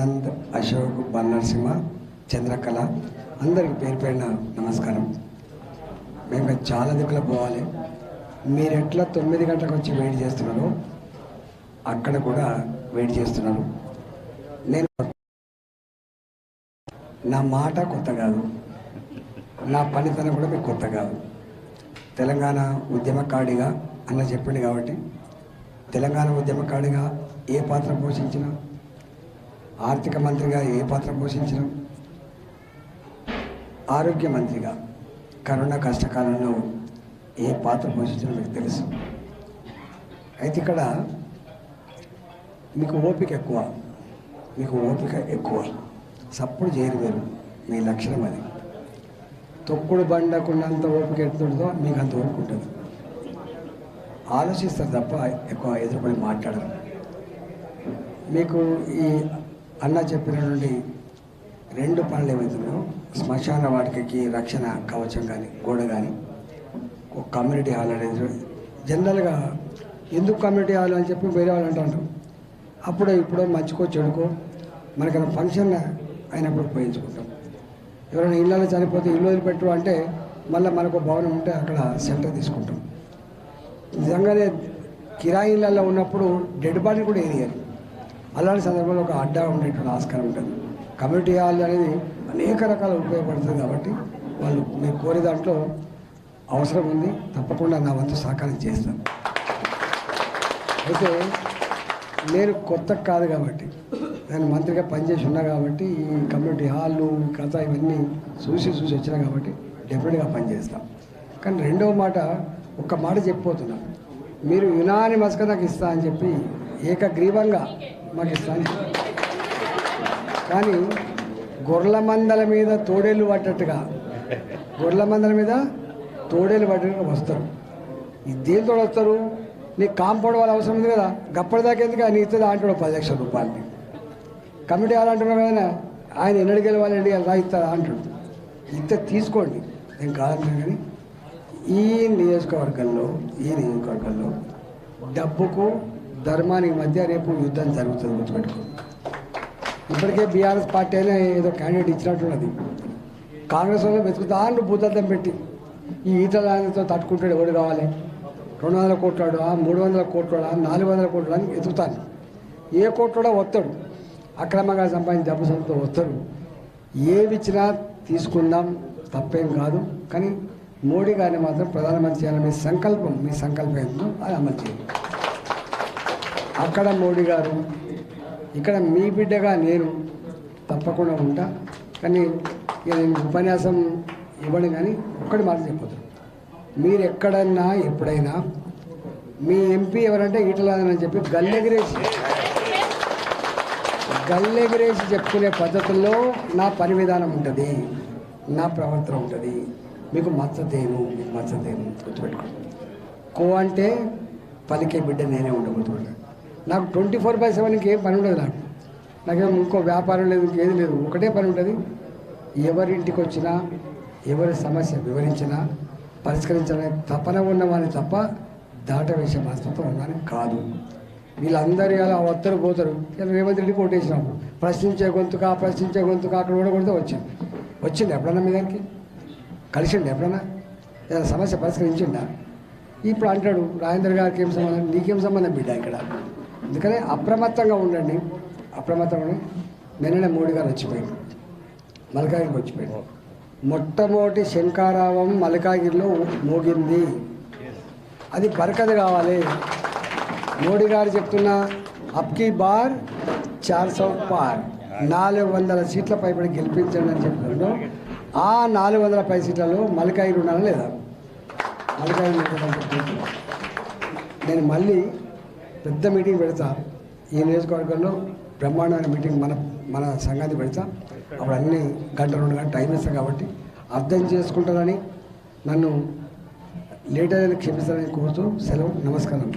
ఆనంద్ అశోక్ బన్నర్సింహ చంద్రకళ అందరికి పేరు పేరిన నమస్కారం. మేము ఇంకా చాలా దిక్కుల పోవాలి. మీరు ఎట్లా తొమ్మిది గంటలకు వచ్చి వెయిట్ చేస్తున్నారో అక్కడ కూడా వెయిట్ చేస్తున్నారు. నేను నా మాట కొత్త కాదు. నా పనితనం కూడా మీకు కొత్త కాదు. తెలంగాణ ఉద్యమకాడిగా అన్న చెప్పింది కాబట్టి తెలంగాణ ఉద్యమకాడిగా ఏ పాత్ర పోషించినా ఆర్థిక మంత్రిగా ఏ పాత్ర పోషించిన? ఆరోగ్య మంత్రిగా కరోనా కష్టకాలంలో ఏ పాత్ర పోషించడం మీకు తెలుసు. అయితే ఇక్కడ మీకు ఓపిక ఎక్కువ. మీకు ఓపిక ఎక్కువ. సప్పుడు చేయరు వేరు మీ లక్షణం అది. తొక్కుడు బండకున్నంత ఓపిక ఎట్లుంటుందో మీకు అంత ఓపిక ఉంటుంది. ఆలోచిస్తారు తప్ప ఎక్కువ ఎదురుపడి మాట్లాడరు. మీకు ఈ అన్న చెప్పిన నుండి రెండు పనులు ఏమవుతున్నాయో శ్మశాన వాటికకి రక్షణ కవచం కానీ గోడ కానీ ఒక కమ్యూనిటీ హాల్ అనేది జనరల్గా ఎందుకు కమ్యూనిటీ హాల్ అని చెప్పి వేరే వాళ్ళు అంటారు. అప్పుడో ఇప్పుడో మంచుకో చెడుకో మనకైనా ఫంక్షన్ అయినప్పుడు ఉపయోగించుకుంటాం. ఎవరైనా ఇళ్ళలో చనిపోతే ఇల్లు వదిలిపెట్టు అంటే మళ్ళీ మనకు భవనం ఉంటే అక్కడ సెంటర్ తీసుకుంటాం. నిజంగానే కిరాయి ఉన్నప్పుడు డెడ్ బాడీ కూడా ఏరియాలి అలాంటి సందర్భంలో ఒక అడ్డా ఉండేటువంటి ఆస్కారం ఉంటుంది. కమ్యూనిటీ హాల్ అనేది అనేక రకాల ఉపయోగపడుతుంది కాబట్టి వాళ్ళు మీరు కోరే దాంట్లో అవసరం ఉంది. తప్పకుండా నా వంతు సహకారం చేస్తాను అయితే నేను కొత్త కాదు కాబట్టి నేను మంత్రిగా పనిచేసి ఉన్నా కాబట్టి ఈ కమ్యూనిటీ హాళ్ళు కథ ఇవన్నీ చూసి చూసి వచ్చినా కాబట్టి డెఫినెట్గా పనిచేస్తాం. కానీ రెండవ మాట ఒక్క మాట చెప్పిపోతున్నా మీరు యునానిమస్గా నాకు ఇస్తా అని చెప్పి ఏకగ్రీవంగా మాకు కానీ గొర్రెల మందల మీద తోడేళ్ళు పడ్డట్టుగా గొర్రెల మందల మీద తోడేళ్ళు పడ్డట్టుగా వస్తారు. ఇదేం తోడొస్తారు వస్తారు? నీకు కాంపౌండ్ వాళ్ళ అవసరం ఉంది కదా గప్పటిదాకా ఎందుకు ఆయన ఇస్తుంది అంటాడు పది లక్షల రూపాయలని కమిటీ అలాంటున్నాడు కదా ఆయన ఎన్నడికి వెళ్ళాలి ఎన్నడికి రా ఇస్తారా అంటాడు ఇంత తీసుకోండి. నేను కాదంటున్నాను కానీ ఈ నియోజకవర్గంలో ఈ నియోజకవర్గంలో డబ్బుకు ధర్మానికి మధ్య రేపు యుద్ధం జరుగుతుంది గుర్తుపెట్టుకో. ఇప్పటికే బీఆర్ఎస్ పార్టీ అయినా ఏదో క్యాండిడేట్ ఇచ్చినట్టున్నది కాంగ్రెస్ వాళ్ళు వెతుకుతాను భూతద్దం పెట్టి ఈ ఈటల తట్టుకుంటాడు ఎవడు కావాలి? రెండు వందల కోట్లాడు? మూడు వందల కోట్లాడా? నాలుగు వందల కోట్లు అని ఎదుగుతాను ఏ కోట్లాడో? వస్తాడు. అక్రమంగా సంపాదించి డబ్బు సంతో వస్తాడు. ఏవి ఇచ్చినా తీసుకుందాం తప్పేం కాదు. కానీ మోడీ గారిని మాత్రం ప్రధానమంత్రి చేయాలని మీ సంకల్పం మీ సంకల్పం ఏంటో అది అమలు చేయండి. అక్కడ మోడీ గారు ఇక్కడ మీ బిడ్డగా నేను తప్పకుండా ఉంటా. కానీ నేను ఉపన్యాసం ఇవ్వడం కానీ ఒక్కటి మాట చెప్పదు మీరు ఎక్కడన్నా ఎప్పుడైనా మీ ఎంపీ ఎవరంటే ఈటలాదని చెప్పి గల్లెగిరేసి గల్లెగిరేసి చెప్పుకునే పద్ధతుల్లో నా పని విధానం ఉంటుంది నా ప్రవర్తన ఉంటుంది. మీకు మచ్చతేను మీకు మచ్చతేను గుర్తుపెట్టుకోండి. కో అంటే పలికే బిడ్డ నేనే ఉండకూడదు. నాకు ట్వంటీ ఫోర్ బై సెవెన్కి ఏం పని ఉండదు నాకు. నాకేం ఇంకో వ్యాపారం లేదు ఇంకేది లేదు. ఒకటే పని ఉంటుంది. ఎవరింటికి వచ్చినా ఎవరి సమస్య వివరించినా పరిష్కరించాలనే తపన ఉన్నవాని తప్ప దాటవేసే మనస్తత్వం ఉన్నవాని కాదు. వీళ్ళందరూ అలా వద్దరు పోతారు. రేవంత్ రెడ్డి కొట్టేసినాము. ప్రశ్నించే గొంతుక ప్రశ్నించే గొంతుక అక్కడ కూడా కొడితే వచ్చింది. వచ్చింది ఎప్పుడన్నా మీ దానికి? కలిసిండు ఎప్పుడన్నా? ఏదైనా సమస్య పరిష్కరించిండా? ఇప్పుడు అంటాడు రాజేంద్ర గారికి ఏం సంబంధం? నీకేం సంబంధం బిడ్డ ఇక్కడ? అందుకనే అప్రమత్తంగా ఉండండి. అప్రమత్తంగా నిన్ననే మోడీ గారు వచ్చిపోయింది మల్కాగిరికి వచ్చిపోయింది మొట్టమొదటి శంకారావం మల్కాగిరిలో మోగింది. అది బరకది కావాలి. మోడీ గారు చెప్తున్న అప్కి బార్ చార్ సౌ పార్. నాలుగు వందల సీట్ల పైబడి గెలిపించండి అని చెప్తున్నాడు ఆ నాలుగు వందల పై సీట్లలో మల్కాగిరి ఉండాలా లేదా? మల్కాగిరి నేను మళ్ళీ పెద్ద మీటింగ్ పెడతా. ఈ నియోజకవర్గంలో బ్రహ్మాండమైన మీటింగ్ మన మన సంఘాన్ని పెడతా. అప్పుడు అన్ని గంట రెండు గంటలు టైం ఇస్తాం కాబట్టి అర్థం చేసుకుంటారని నన్ను లేట్ అయ్యేది క్షమిస్తారని కోరుతూ సెలవు నమస్కారం.